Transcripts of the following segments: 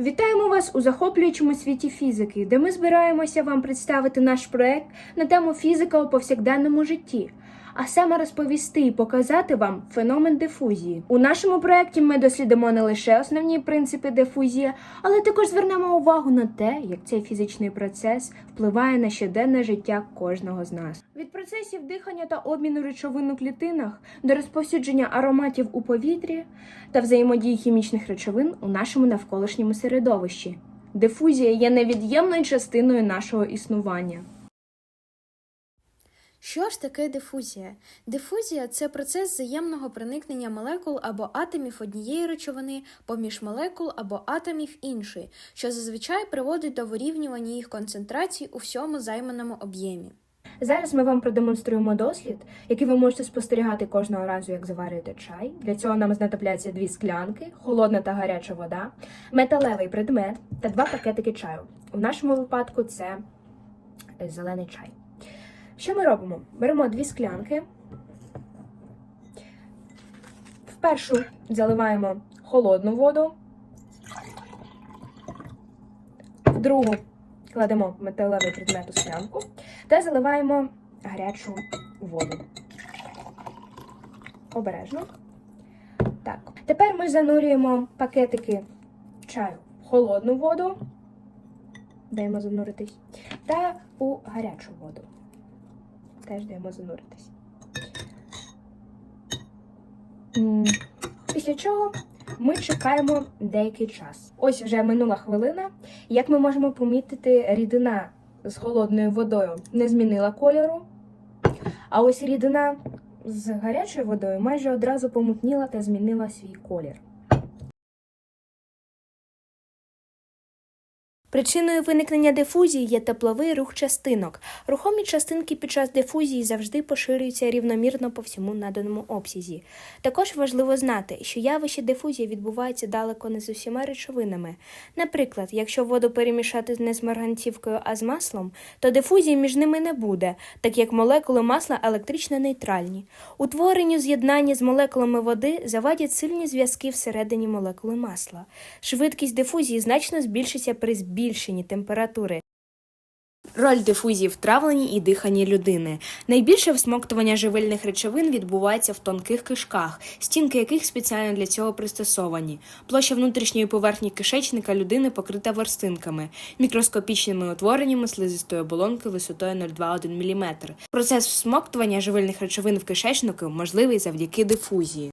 Вітаємо вас у захоплюючому світі фізики, де ми збираємося вам представити наш проект на тему фізика у повсякденному житті, а саме розповісти і показати вам феномен дифузії. У нашому проекті ми дослідимо не лише основні принципи дифузії, але також звернемо увагу на те, як цей фізичний процес впливає на щоденне життя кожного з нас. Від процесів дихання та обміну речовин у клітинах до розповсюдження ароматів у повітрі та взаємодії хімічних речовин у нашому навколишньому середовищі. Дифузія є невід'ємною частиною нашого існування. Що ж таке дифузія? Дифузія це процес взаємного проникнення молекул або атомів однієї речовини поміж молекул або атомів іншої, що зазвичай приводить до вирівнювання їх концентрацій у всьому займаному об'ємі. Зараз ми вам продемонструємо дослід, який ви можете спостерігати кожного разу, як заварюєте чай. Для цього нам знадобляться дві склянки, холодна та гаряча вода, металевий предмет та два пакетики чаю. У нашому випадку це е, зелений чай. Що ми робимо? Беремо дві склянки. В першу заливаємо холодну воду, в другу кладемо металевий предмет у склянку та заливаємо гарячу воду. Обережно. Так. Тепер ми занурюємо пакетики чаю в холодну воду. Даємо зануритись. Та у гарячу воду. Теж даємо зануритись. Після чого ми чекаємо деякий час. Ось вже минула хвилина. Як ми можемо помітити, рідина з холодною водою не змінила кольору, а ось рідина з гарячою водою майже одразу помутніла та змінила свій колір. Причиною виникнення дифузії є тепловий рух частинок. Рухомі частинки під час дифузії завжди поширюються рівномірно по всьому наданому обсязі. Також важливо знати, що явище дифузії відбувається далеко не з усіма речовинами. Наприклад, якщо воду перемішати не з марганцівкою, а з маслом, то дифузії між ними не буде, так як молекули масла електрично нейтральні. Утворенню з'єднання з молекулами води завадять сильні зв'язки всередині молекули масла. Швидкість дифузії значно збільшиться при збільшенні температури. Роль дифузії в травленні і диханні людини. Найбільше всмоктування живильних речовин відбувається в тонких кишках, стінки яких спеціально для цього пристосовані. Площа внутрішньої поверхні кишечника людини покрита ворстинками, мікроскопічними утвореннями слизистої оболонки висотою 0,21 мм. Процес всмоктування живильних речовин в кишечнику можливий завдяки дифузії.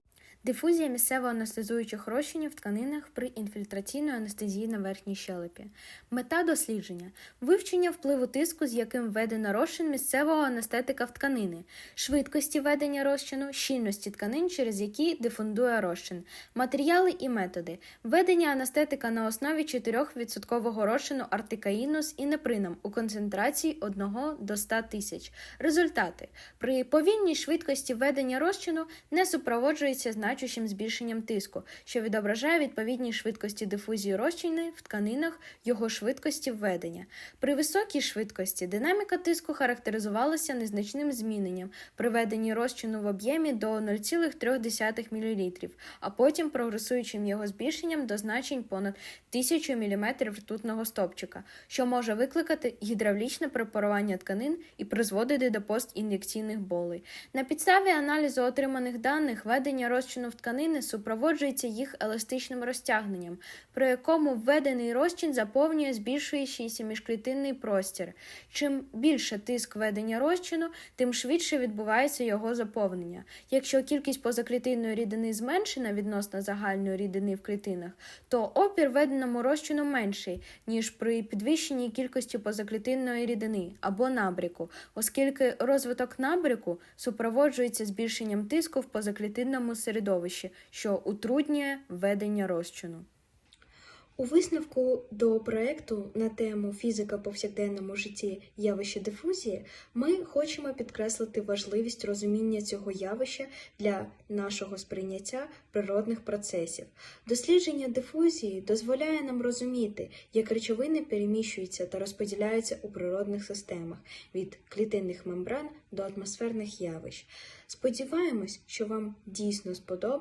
Дифузія місцево анестезуючих розчинів в тканинах при інфільтраційної анестезії на верхній щелепі. Мета дослідження вивчення впливу тиску, з яким введено розчин місцевого анестетика в тканини, швидкості ведення розчину, щільності тканин, через які дифундує розчин, матеріали і методи, введення анестетика на основі 4% розчину артикаїну з інеприном у концентрації 1 до 100 тисяч. Результати при повільній швидкості ведення розчину не супроводжується значущим збільшенням тиску, що відображає відповідні швидкості дифузії розчини в тканинах його швидкості введення. При високій швидкості динаміка тиску характеризувалася незначним зміненням при веденні розчину в об'ємі до 0,3 мл, а потім прогресуючим його збільшенням до значень понад 1000 мм ртутного стопчика, що може викликати гідравлічне препарування тканин і призводити до постін'єкційних болей. На підставі аналізу отриманих даних ведення розчину в тканини супроводжується їх еластичним розтягненням, при якому введений розчин заповнює збільшуючийся міжклітинний простір. Чим більше тиск ведення розчину, тим швидше відбувається його заповнення. Якщо кількість позаклітинної рідини зменшена відносно загальної рідини в клітинах, то опір веденому розчину менший, ніж при підвищенні кількості позаклітинної рідини або набріку, оскільки розвиток набріку супроводжується збільшенням тиску в позаклітинному середовищі, що утруднює ведення розчину. У висновку до проекту на тему фізика повсякденному житті явища дифузії ми хочемо підкреслити важливість розуміння цього явища для нашого сприйняття природних процесів. Дослідження дифузії дозволяє нам розуміти, як речовини переміщуються та розподіляються у природних системах від клітинних мембран до атмосферних явищ. Сподіваємось, що вам дійсно сподобалося.